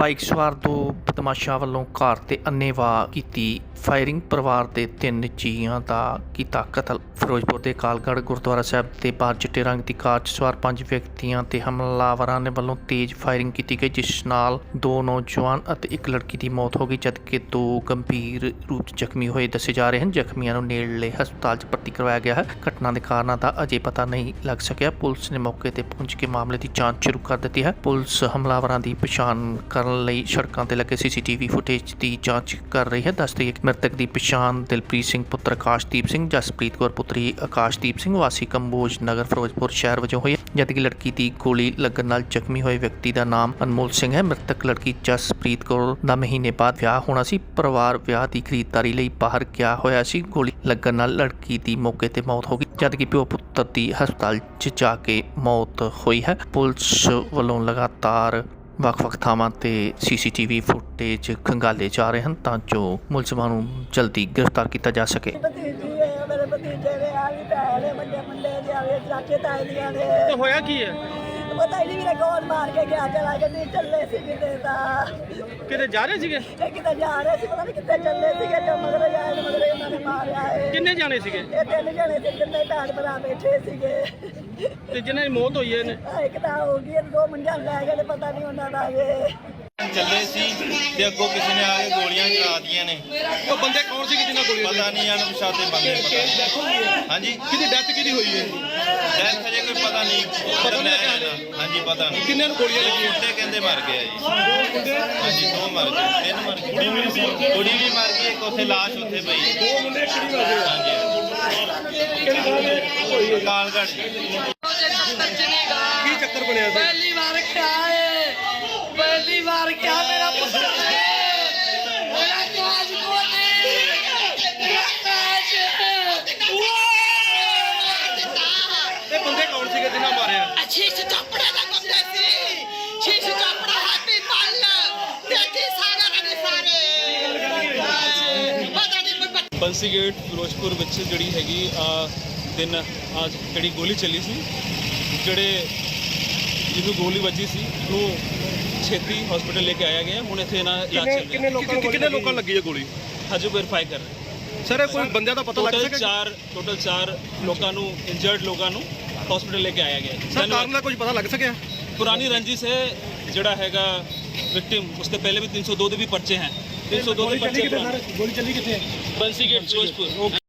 Bike ਸਵਾਰ ਦੋ ਬਦਮਾਸ਼ਾਂ ਵੱਲੋਂ ਘਰ ਤੇ ਅੰਨੇਵਾਹ ਕੀਤੀ ਫਾਇਰਿੰਗ। ਪਰਿਵਾਰ ਦੇ ਤਿੰਨ ਜੀਆਂ ਦਾ ਕੀਤਾ ਕਤਲ। ਫਿਰੋਜ਼ਪੁਰ ਦੇ ਕਾਲਗੜ੍ਹ ਗੁਰਦੁਆਰਾ ਸਾਹਿਬ ਦੇ ਬਾਹਰ ਚਿੱਟੇ ਰੰਗ ਦੀ ਕਾਰ 'ਚ ਸਵਾਰ ਪੰਜ ਵਿਅਕਤੀਆਂ ਤੇ ਹਮਲਾਵਰਾਂ ਨੇ ਵੱਲੋਂ ਤੇਜ਼ ਫਾਇਰਿੰਗ ਕੀਤੀ ਗਈ, ਜਿਸ ਨਾਲ ਦੋ ਨੌਜਵਾਨ ਅਤੇ ਇੱਕ ਲੜਕੀ ਦੀ ਮੌਤ ਹੋ ਗਈ, ਜਦਕਿ ਦੋ ਗੰਭੀਰ ਰੂਪ ਜ਼ਖਮੀ ਹੋਏ ਦੱਸੇ ਜਾ ਰਹੇ ਹਨ। ਜ਼ਖਮੀਆਂ ਨੂੰ ਨੇੜਲੇ ਹਸਪਤਾਲ 'ਚ ਭਰਤੀ ਕਰਵਾਇਆ ਗਿਆ ਹੈ। ਘਟਨਾ ਦੇ ਕਾਰਨਾਂ ਦਾ ਅਜੇ ਪਤਾ ਨਹੀਂ ਲੱਗ ਸਕਿਆ। ਪੁਲਿਸ ਨੇ ਮੌਕੇ ਤੇ ਪਹੁੰਚ ਕੇ ਮਾਮਲੇ ਦੀ ਜਾਂਚ ਸ਼ੁਰੂ ਕਰ ਦਿੱਤੀ ਹੈ। ਪੁਲਿਸ ਹਮਲਾਵਰਾਂ ਦੀ ਪਛਾਣ ਕਰਨ ਲਈ ਸੜਕਾਂ ਤੇ ਲੱਗੇ ਸੀਸੀਟੀਵੀ ਫੁਟੇਜ ਦੀ ਜਾਂਚ ਕਰ ਰਹੀ ਹੈ। ਦੱਸ ਦਈਏ ਮ੍ਰਿਤਕ ਦੀ ਪਛਾਣ ਦਿਲਪ੍ਰੀਤ ਸਿੰਘ, ਪੁੱਤਰ ਆਕਾਸ਼ਦੀਪ ਸਿੰਘ, ਜਸਪ੍ਰੀਤ ਕੌਰ, ਪੁੱਤਰੀ ਆਕਾਸ਼ਦੀਪ ਸਿੰਘ, ਵਾਸੀ ਕੰਬੋਜ ਨਗਰ, ਫਿਰੋਜ਼ਪੁਰ ਸ਼ਹਿਰ ਵਜੋਂ ਹੋਈ ਹੈ। ਜਦਕਿ ਲੜਕੀ ਦੀ ਗੋਲੀ ਲੱਗਣ ਨਾਲ ਜ਼ਖਮੀ ਹੋਏ ਵਿਅਕਤੀ ਦਾ ਨਾਮ ਅਨਮੋਲ ਸਿੰਘ ਹੈ। ਮ੍ਰਿਤਕ ਲੜਕੀ ਜਸਪ੍ਰੀਤ ਕੌਰ ਦਾ ਮਹੀਨੇ ਬਾਅਦ ਵਿਆਹ ਹੋਣਾ ਸੀ। ਪਰਿਵਾਰ ਵਿਆਹ ਦੀ ਖਰੀਦਦਾਰੀ ਲਈ ਬਾਹਰ ਗਿਆ ਹੋਇਆ ਸੀ। ਗੋਲੀ ਲੱਗਣ ਨਾਲ ਲੜਕੀ ਦੀ ਮੌਕੇ ਤੇ ਮੌਤ ਹੋ ਗਈ, ਜਦਕਿ ਪਿਓ ਪੁੱਤਰ ਦੀ ਹਸਪਤਾਲ 'ਚ ਜਾ ਕੇ ਮੌਤ ਹੋਈ ਹੈ। ਪੁਲਿਸ ਵੱਲੋਂ ਲਗਾਤਾਰ ਵੱਖ-ਵੱਖ ਥਾਵਾਂ ਤੇ ਸੀਸੀਟੀਵੀ ਫੁਟੇਜ ਖੰਗਾਲੇ ਜਾ ਰਹੇ ਹਨ ਤਾਂ ਜੋ ਮੁਲਜ਼ਮਾਂ ਨੂੰ ਜਲਦੀ ਗ੍ਰਿਫਤਾਰ ਕੀਤਾ ਜਾ ਸਕੇ। ਮੇਰੇ ਭਤੀਜੇ ਦੇ ਆ ਵੀ ਭੈਣ ਹੈ ਵੱਡੇ ਮੁੰਡੇ ਦੇ ਆਵੇ ਚਾਚੇ ਤਾਏ ਦੀਆਂ ਦੇ ਤਾਂ ਹੋਇਆ ਕੀ ਹੈ? ਪਤਾ ਹੀ ਨਹੀਂ ਵੀਰੇ ਕੌਣ ਮਾਰ ਕੇ ਗਿਆ ਚਲਾ ਕੇ ਨਹੀਂ ਚੱਲੇ ਸੀ ਕਿਤੇ ਤਾਂ। ਕਿਤੇ ਜਾ ਰਹੇ ਸੀਗੇ? ਇਹ ਕਿਤੇ ਜਾ ਰਹੇ ਸੀ ਪਤਾ ਨਹੀਂ ਕਿੱਥੇ ਚੱਲੇ ਸੀਗੇ ਜੋ ਮਗਰ ਆਏ ਨੇ ਮਗਰ ਇਹਨਾਂ ਨੇ ਮਾਰਿਆ ਹੈ ਕਿੰਨੇ ਜਾਣੇ ਸੀਗੇ? ਇਹ ਤਿੰਨ ਜਣੇ ਸੀ ਤਿੰਨੇ ਭੈਣ ਭਰਾ ਬੈਠੇ ਸੀਗੇ। ਤੇ ਜਿਨ੍ਹਾਂ ਦੀ ਮੌਤ ਹੋਈ ਹੈ ਨੇ ਆਹ ਇੱਕ ਤਾਂ ਹੋ ਗਈ ਇਹ ਦੋ ਮੁੰਡਿਆਂ ਨੂੰ ਲੈ ਗਏ ਤੇ ਪਤਾ ਨਹੀਂ ਉਹਨਾਂ ਦਾ ਇਹ। ਚੱਲੇ ਸੀ ਤੇ ਅੱਗੋਂ ਕਿਸੇ ਨੇ ਆ ਕੇ ਗੋਲੀਆਂ ਚਲਾ ਦਿੱਤੀਆਂ ਨੇ। ਉਹ ਬੰਦੇ ਕੌਣ ਸੀਗੇ ਜਿਨ੍ਹਾਂ ਗੋਲੀ ਪਤਾ ਨਹੀਂ ਹਨ ਪਛਾਤੇ ਬੰਦੇ ਪਤਾ ਹਾਂਜੀ। ਕਿਹਦੀ ਡੈਥ ਕਿਹਦੀ ਹੋਈ ਹੈ? ਡੈਥ ਹਜੇ ਕੋਈ ਪਤਾ ਨਹੀਂ। ਪਤਾ ਨਹੀਂ ਹਾਂਜੀ ਪਤਾ ਨਹੀਂ। ਕਿੰਨੇ ਨੂੰ ਗੋਲੀਆਂ ਲੱਗੀਆਂ? ਮੁੰਡੇ ਕਹਿੰਦੇ ਮਰ ਗਏ ਆ ਜੀ। ਹਾਂਜੀ ਦੋ ਮਰ ਗਏ। ਤਿੰਨ ਮਰ ਗਏ। ਕੁੜੀ ਵੀ ਸੀ। ਕੁੜੀ ਵੀ ਮਰ ਗਈ ਇੱਕ ਉੱਥੇ ਲਾਸ਼ ਉੱਥੇ ਪਈ ਦੋ ਮੁੰਡੇ ਕਿਹੜੀ ਮਰ ਗਏ। ਹਾਂਜੀ ਕਿਹੜੀ ਥਾਂ ਤੇ ਹੋਈ ਹੈ? ਕਾਲਗੜ੍ਹ ਜੀ। ਕੀ ਚੱਕਰ ਬਣਿਆ ਸੀ? ਪਹਿਲੀ ਵਾਰ ਹੈ ਪਹਿਲੀ ਵਾਰ ਕਿਆ ਮੇਰਾ ਪੁੱਤਰ ਹੈ? ਮੇਰਾ ਕਾਜ ਕੋਨੇ ਮੇਰਾ ਕਾਜ ਇਹ ਬੰਦੇ ਕੌਣ ਸੀਗੇ ਜਿਨ੍ਹਾਂ ਮਾਰਿਆ? ਸ਼ੀਸ਼ ਚਾਪੜੇ ਦਾ ਬੰਦੇ ਸੀ। ਸ਼ੀਸ਼ ਚਾਪੜਾ ਹਾਥੀ ਪੱਲ। ਦੇਖੀ ਸਾਗਰ ਨੇ ਸਾਰੇ ਪਤਾ ਨਹੀਂ ਬੱਚਾ ਬੰਸੀ ਗੇਟ ਫਿਰੋਜ਼ਪੁਰ ਵਿੱਚ ਜਿਹੜੀ ਹੈਗੀ ਆ ਦਿਨ ਅੱਜ ਜਿਹੜੀ ਗੋਲੀ ਚੱਲੀ ਸੀ ਜਿਹੜੇ ਜਿਹਨੂੰ ਗੋਲੀ ਵੱਜੀ ਸੀ ਉਹਨੂੰ ਛੇਤੀ ਹਸਪੀਟਲ ਲੈ ਕੇ ਆਇਆ ਗਿਆ। ਹੁਣ ਇੱਥੇ ਇਹਨਾਂ ਇਲਾਜ ਕਿੰਨੇ ਚੱਲ ਰਿਹਾ। ਕਿੰਨੇ ਲੋਕਾਂ ਨੂੰ ਕਿੰਨੇ ਲੋਕਾਂ ਲੱਗੀ ਹੈ ਗੋਲੀ? ਹਜੇ ਵੈਰੀਫਾਈ ਕਰ ਰਹੇ। ਸਰ ਇਹ ਕੋਈ ਬੰਦਿਆਂ ਦਾ ਪਤਾ ਲੱਗ ਟੋਟਲ ਸਕਿਆ 4 ਟੋਟਲ 4 ਲੋਕਾਂ ਨੂੰ ਇੰਜਰਡ ਲੋਕਾਂ ਨੂੰ ਹਸਪੀਟਲ ਲੈ ਕੇ ਆਇਆ ਗਿਆ। ਸਰ ਧੰਨਵਾਦ। ਕਾਰਨ ਦਾ ਕੁਝ ਪਤਾ ਲੱਗ ਸਕਿਆ? ਪੁਰਾਣੀ ਰੰਜਿਸ਼ ਹੈ ਜਿਹੜਾ ਹੈਗਾ ਵਿਕਟਿਮ ਉਸਦੇ ਪਹਿਲੇ ਵੀ 302 ਦੇ ਵੀ ਪਰਚੇ ਹਨ 302 ਦੇ ਪਰਚੇ ਪੁਰਾਣੇ ਗੋਲੀ ਚੱਲੀ ਕਿੱਥੇ? ਬੰਸੀ ਗੇਟ ਫਿਰੋਜ਼ਪੁਰ।